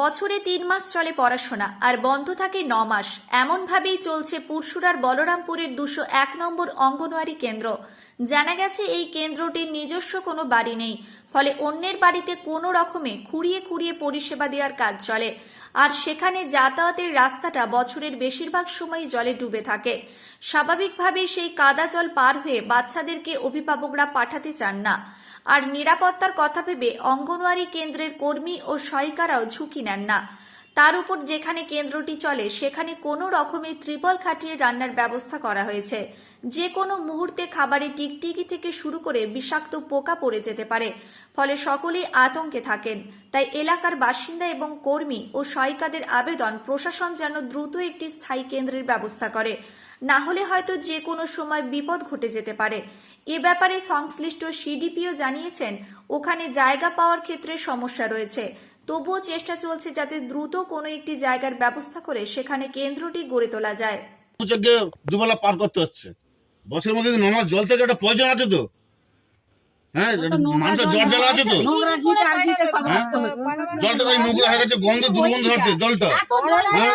বছরে তিন মাস চলে পড়াশোনা আর বন্ধ থাকে ন মাস। এমনভাবেই চলছে পুরসুরার বলরামপুরের দুশো এক নম্বর অঙ্গনওয়াড়ি কেন্দ্র। জানা গেছে এই কেন্দ্রটির নিজস্ব কোনো বাড়ি নেই, ফলে অন্যের বাড়িতে কোনো রকমে খুঁড়িয়ে খুঁড়িয়ে পরিষেবা দেওয়ার কাজ চলে। আর সেখানে যাতায়াতের রাস্তাটা বছরের বেশিরভাগ সময় জলে ডুবে থাকে। স্বাভাবিকভাবেই সেই কাদা জল পার হয়ে বাচ্চাদেরকে অভিভাবকরা পাঠাতে চান না। আর নিরাপত্তার কথা ভেবে অঙ্গনওয়াড়ি কেন্দ্রের কর্মী ও সহায়িকারাও ঝুঁকি নেন না। তার উপর যেখানে কেন্দ্রটি চলে, সেখানে কোনো রকমের ত্রিপল খাটিয়ে রান্নার ব্যবস্থা করা হয়েছে। যে কোনো মুহূর্তে খাবারে টিকটিকি থেকে শুরু করে বিষাক্ত পোকা পড়ে যেতে পারে, ফলে সকলেই আতঙ্কে থাকেন। তাই এলাকার বাসিন্দা এবং কর্মী ও সহায়িকাদের আবেদন প্রশাসন যেন দ্রুত একটি স্থায়ী কেন্দ্রের ব্যবস্থা করে। না হলে হয়তো যে কোনো সময় বিপদ ঘটে যেতে পারে। এ ব্যাপারে সংশ্লিষ্ট সিডিপিও জানিয়েছেন, ওখানে জায়গা পাওয়ার ক্ষেত্রে সমস্যা রয়েছে। তবুও চেষ্টা চলছে যাতে দ্রুত কোনো একটি জায়গার ব্যবস্থা করে সেখানে কেন্দ্রটি গড়ে তোলা যায়। দুবেলা পার করতে হচ্ছে। বছরের মধ্যে নমাজ জল থেকে একটা প্রয়োজন আছে তো? হ্যাঁ মানুষের জ্বর জ্বালা আছে তো হ্যাঁ? জলটা তাই নোংরা হয়ে গেছে গন্ধ দুর্গন্ধ হচ্ছে জলটা হ্যাঁ?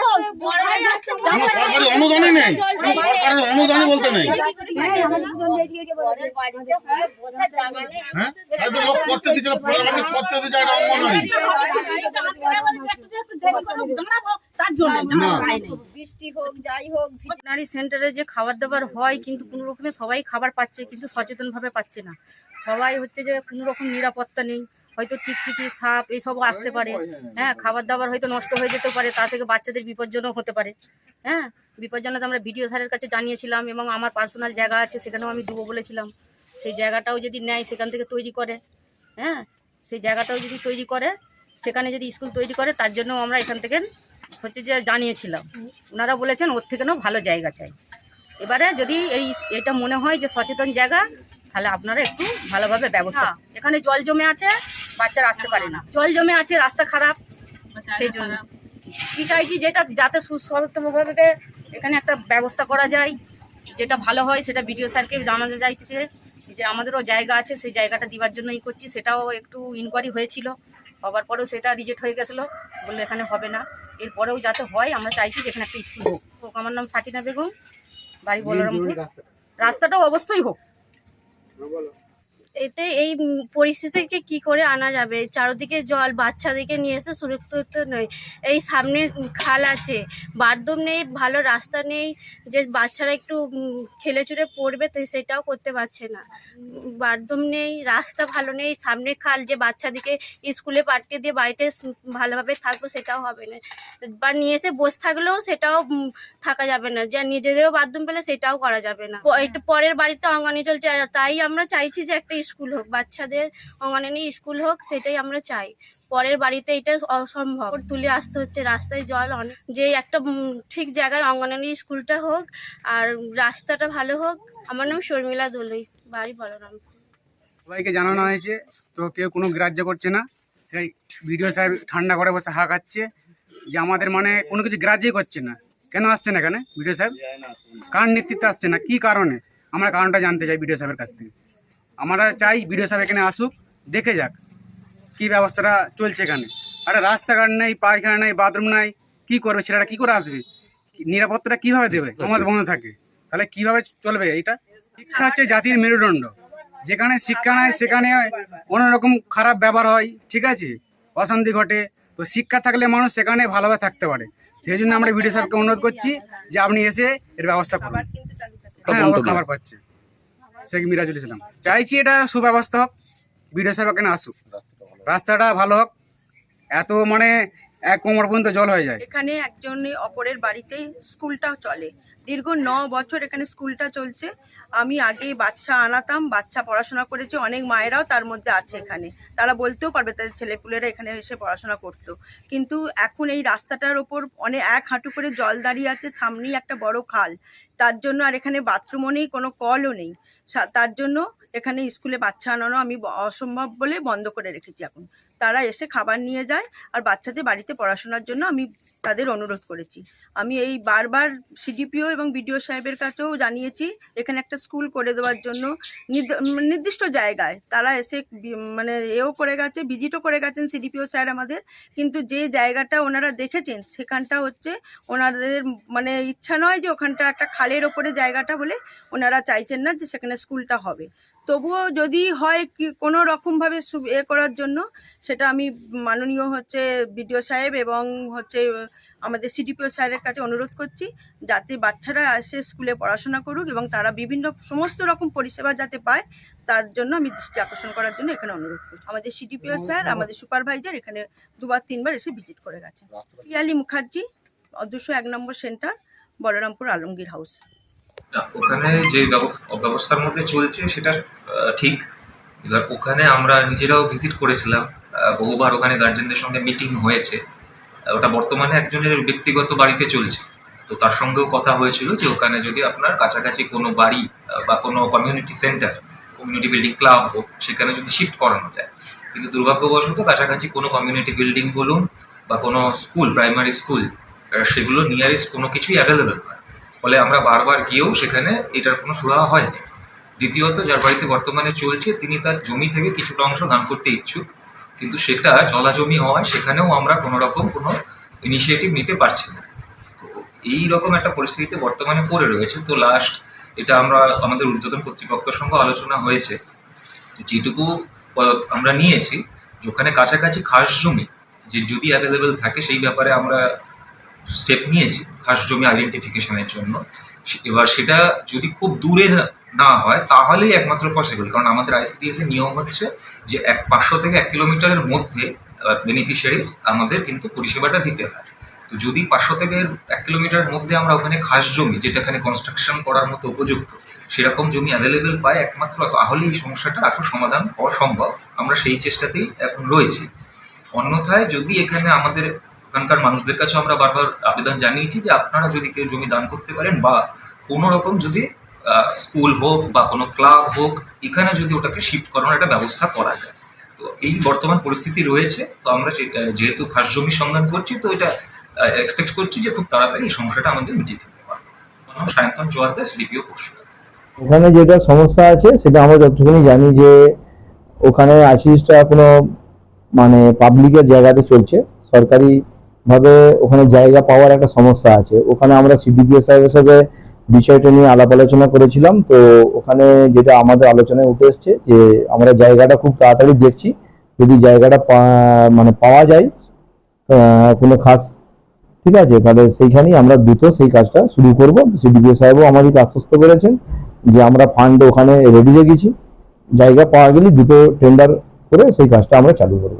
কোনো সরকারি অনুদানই নেই কোনো সরকারের অনুদানই বলতে নেই হ্যাঁ, আমাদের হ্যাঁ তাই তো লোক করতে দিচ্ছে না পরের বাড়িতে করতে দিচ্ছে একটা অঙ্গনওয়াড়ি তার জন্য। বৃষ্টি হোক যাই হোক ভেটেরিনারি সেন্টারে যে খাবার দাবার হয় কিন্তু কোনো রকমে সবাই খাবার পাচ্ছে কিন্তু সচেতনভাবে পাচ্ছে না। সবাই হচ্ছে যে কোনো রকম নিরাপত্তা নেই। হয়তো টিকটিকি সাপ এইসব আসতে পারে। হ্যাঁ খাবার দাবার হয়তো নষ্ট হয়ে যেতে পারে তা থেকে বাচ্চাদের বিপজ্জনক হতে পারে। হ্যাঁ বিপজ্জনক আমরা ভিডিও স্যারের কাছে জানিয়েছিলাম এবং আমার পার্সোনাল জায়গা আছে সেখানেও আমি দেবো বলেছিলাম। সেই জায়গাটাও যদি নেয় সেখান থেকে তৈরি করে। হ্যাঁ সেই জায়গাটাও যদি তৈরি করে সেখানে যদি স্কুল তৈরি করে তার জন্য আমরা এখান থেকে হচ্ছে যে জানিয়েছিলাম। ওনারা বলেছেন ওর থেকে থেকেও ভালো জায়গা চাই। এবারে যদি এই এটা মনে হয় যে সচেতন জায়গা তাহলে আপনারা একটু ভালোভাবে ব্যবস্থা এখানে জল জমে আছে বাচ্চারা আসতে পারে না। জল জমে আছে রাস্তা খারাপ সেই জন্য। কি চাইছি যেটা যাতে সুস্বাভাবে এখানে একটা ব্যবস্থা করা যায় যেটা ভালো হয় সেটা বিডিও স্যারকে জানানো যাইতেছে যে আমাদেরও জায়গা আছে সেই জায়গাটা দিবার জন্যই করছি সেটাও একটু ইনকোয়ারি হয়েছিল। হবার পরেও সেটা রিজেক্ট হয়ে গেছিল। বলল এখানে হবে না। এরপরেও যাতে হয় আমরা চাইছি যে এখানে একটা স্কুল হোক। হোক আমার নাম সাটিনা বেগম বাড়ি বলার রাস্তাটাও অবশ্যই হোক। এতে এই উম পরিস্থিতিকে কি করে আনা যাবে? চারদিকে জল বাচ্চাদেরকে নিয়ে এসে সুরক্ষিত নয়। এই সামনে খাল আছে। বাথরুম নেই, ভালো রাস্তা নেই। যে বাচ্চারা একটু খেলে চুরে পড়বে তো সেটাও করতে পারছে না। বাথরুম নেই, রাস্তা ভালো নেই, সামনে খাল। যে বাচ্চাদেরকে স্কুলে পাঠিয়ে দিয়ে বাড়িতে ভালোভাবে থাকব সেটাও হবে না। বা নিয়ে এসে বসে থাকলেও সেটাও থাকা যাবে না। যে নিজেদেরও বাথরুম পেলে সেটাও করা যাবে না। পরের বাড়িতে অঙ্গনে চলছে। তাই আমরা চাইছি যে একটা স্কুল হোক বাচ্চাদের অঙ্গনে স্কুল হোক সেটাই আমরা চাই। পরের বাড়িতে এটা অসম্ভব। তুলে আসতে হচ্ছে রাস্তায় জল অনেক যে একটা ঠিক জায়গায় অঙ্গনারী স্কুলটা হোক আর রাস্তাটা ভালো হোক। আমার নাম শর্মিলা দোলই বাড়ি বলরাম সবাইকে জানানো হয়েছে তো কেউ কোনো গ্রাহ্য করছে না। সেই ভিডিও সাহেব ঠান্ডা করে বসে হাঁকাচ্ছে যে আমাদের মানে কোনো কিছু গ্রাহ্যই করছে না। কেন আসছে না এখানে ভিডিও সাহেব? কার নেতৃত্বে আসছে না? কি কারণে? আমরা কারণটা জানতে চাই ভিডিও সাহেবের কাছ থেকে। আমরা চাই ভিডিও সাহেব এখানে আসুক দেখে যাক কি ব্যবস্থাটা চলছে এখানে। আরে রাস্তাঘাট নেই পায়খানা নেই বাথরুম নাই কি করবে ছেলেরা কি করে আসবে? নিরাপত্তাটা কীভাবে দেবে? সমাজ বন্ধ থাকে। তাহলে কীভাবে চলবে এটা শিক্ষা হচ্ছে জাতির মেরুদণ্ড। যেখানে শিক্ষা নেয় সেখানে অন্যরকম খারাপ ব্যবহার হয় ঠিক আছে? অশান্তি ঘটে। তো শিক্ষা থাকলে মানুষ সেখানে ভালোভাবে থাকতে পারে। সেই জন্য আমরা ভিডিও সাহেবকে অনুরোধ করছি যে আপনি এসে এর ব্যবস্থা করুন। হ্যাঁ খাবার পাচ্ছে। শেখ মিরাজুল ইসলাম। চাইছি এটা সুব্যবস্থা হোক, বিডিও সাহেব এখানে আসুক। রাস্তাটা ভালো হোক, এত মানে এক কোমর পর্যন্ত জল হয়ে যায়। এখানে একজন অপরের বাড়িতে স্কুলটা চলে। দীর্ঘ ন বছর এখানে স্কুলটা চলছে। আমি আগে বাচ্চা আনাতাম, বাচ্চা পড়াশোনা করেছে, অনেক মায়েরাও তার মধ্যে আছে এখানে। তারা বলতেও পারবে তাদের ছেলেপুলেরা এখানে এসে পড়াশোনা করতো। কিন্তু এখন এই রাস্তাটার ওপর অনেক এক হাঁটু করে জল দাঁড়িয়ে আছে, সামনেই একটা বড় খাল। তার জন্য আর এখানে বাথরুমও নেই, কোনো কলও নেই। তার জন্য এখানে স্কুলে বাচ্চা আনানো আমি অসম্ভব বলে বন্ধ করে রেখেছি এখন। তারা এসে খাবার নিয়ে যায় আর বাচ্চাদের বাড়িতে পড়াশোনার জন্য আমি তাদের অনুরোধ করেছি। আমি এই বারবার সিডিপিও এবং বিডিও সাহেবের কাছেও জানিয়েছি, এখানে একটা স্কুল করে দেওয়ার জন্য। নির্দ- নির্দিষ্ট জায়গায় তারা এসে মানে এও করে গেছে, ভিজিটও করে গেছেন সিডিপিও স্যার আমাদের। কিন্তু যে জায়গাটা ওনারা দেখেছেন, সেখানটা হচ্ছে ওনাদের মানে ইচ্ছা নয় যে ওখানটা একটা খালের ওপরে জায়গাটা বলে ওনারা চাইছেন না যে সেখানে স্কুলটা হবে। তবুও যদি হয় কি, কোনো রকমভাবে এ করার জন্য সেটা আমি মাননীয় হচ্ছে বিডিও সাহেব এবং হচ্ছে আমাদের সিডিপিও স্যারের কাছে অনুরোধ করছি যাতে বাচ্চারা এসে স্কুলে পড়াশোনা করুক এবং তারা বিভিন্ন সমস্ত রকম পরিষেবা যাতে পায় তার জন্য আমি দৃষ্টি আকর্ষণ করার জন্য এখানে অনুরোধ করছি। আমাদের সিডিপিও স্যার আমাদের সুপারভাইজার এখানে দুবার তিনবার এসে ভিজিট করে গেছে পিয়ালি মুখার্জি দুশো এক number center Balrampur Alamgir house. ওখানে যে ব্যবস্থার মধ্যে চলছে সেটা ঠিক। এবার ওখানে আমরা নিজেরাও ভিজিট করেছিলাম। বহুবার ওখানে গার্জেনদের সঙ্গে মিটিং হয়েছে। ওটা বর্তমানে একজনের ব্যক্তিগত বাড়িতে চলছে। তো তার সঙ্গেও কথা হয়েছিল যে ওখানে যদি আপনার কাছাকাছি কোনো বাড়ি বা কোনো community center community building club হোক, সেখানে যদি শিফট করানো যায়। কিন্তু দুর্ভাগ্যবশত কাছাকাছি কোনো কমিউনিটি বিল্ডিং বলুন বা কোনো স্কুল প্রাইমারি স্কুল সেগুলো নিয়ারেস্ট কোনো কিছুই অ্যাভেলেবেল নয়। ফলে আমরা বারবার গিয়েও সেখানে এটার কোনো সুরাহা হয়নি। দ্বিতীয়ত, যার বাড়িতে বর্তমানে চলছে, তিনি তার জমি থেকে কিছুটা অংশ দান করতে ইচ্ছুক। কিন্তু সেটা জলা জমি হওয়ায় সেখানেও আমরা কোনো রকম কোনো ইনিশিয়েটিভ নিতে পারছি না। তো এই রকম একটা পরিস্থিতিতে বর্তমানে পড়ে রয়েছে। তো লাস্ট এটা আমরা, আমাদের ঊর্ধ্বতন কর্তৃপক্ষের সঙ্গে আলোচনা হয়েছে। যেটুকু আমরা নিয়েছি, যে ওখানে কাছাকাছি খাস জমি, যে যদি অ্যাভেলেবেল থাকে, সেই ব্যাপারে আমরা স্টেপ নিয়েছি, খাস জমি আইডেন্টিফিকেশনের জন্য। এবার সেটা যদি খুব দূরে না- হয়, তাহলেই একমাত্র পসিবল কারণ আমাদের আইসিডিএস এর নিয়ম হচ্ছে যে এক পাঁচশো থেকে এক কিলোমিটারের মধ্যে বেনিফিশিয়ারির আমাদের কিন্তু পরিষেবাটা দিতে হয়। তো যদি পাঁচশো থেকে এক কিলোমিটারের মধ্যে আমরা ওখানে খাস জমি যেটা এখানে কনস্ট্রাকশন করার মতো উপযুক্ত, সেরকম জমি অ্যাভেলেবেল পাই একমাত্র তাহলে এই সমস্যাটা আসলে সমাধান হওয়া সম্ভব। আমরা সেই চেষ্টাতেই এখন রয়েছি। অন্যথায় যদি এখানে আমাদের ওখানকার মানুষদের কাছে আমরা বারবার আবেদন জানিয়েছি যে আপনারা যদি কেউ জমি দান করতে পারেন বা কোনো রকম যদি স্কুল হোক বা কোনো ক্লাব হোক, এখানে যদি ওটাকে শিফট করানোর একটা ব্যবস্থা করা যায়। তো এই বর্তমান পরিস্থিতি রয়েছে, তো আমরা যেহেতু খাস জমি সন্ধান করছি, তো এটা এক্সপেক্ট করছি যে খুব তাড়াতাড়ি এই সমস্যাটা আমাদের মিটিয়ে দিতে পারব। সায়ন্তন জোয়ারদাস ডিপিও পরশু ওখানে যেটা সমস্যা আছে, সেটা আমরা যতটুকুনি জানি যে ওখানে আশিসটা কোনো মানে পাবলিকের জায়গাতে চলছে, সরকারি ভাবে ওখানে জায়গা পাওয়ার একটা সমস্যা আছে। ওখানে আমরা সিডিপিও সাহেবের সাথে বিষয়টা নিয়ে আলাপ আলোচনা করেছিলাম। তো ওখানে যেটা আমাদের আলোচনায় উঠে এসছে যে, আমরা জায়গাটা খুব তাড়াতাড়ি দেখছি। যদি জায়গাটা মানে পাওয়া যায় কোনো খাস, ঠিক আছে? তাহলে সেইখানেই আমরা দ্রুত সেই কাজটা শুরু করব। সিডিপিও সাহেবও আমাদেরকে আশ্বস্ত করেছেন যে, আমরা ফান্ড ওখানে রেডি রেখেছি। জায়গা পাওয়া গেলে দ্রুত টেন্ডার করে সেই কাজটা আমরা চালু করব।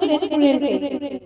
মৈত্র রেস্টুরেন্টে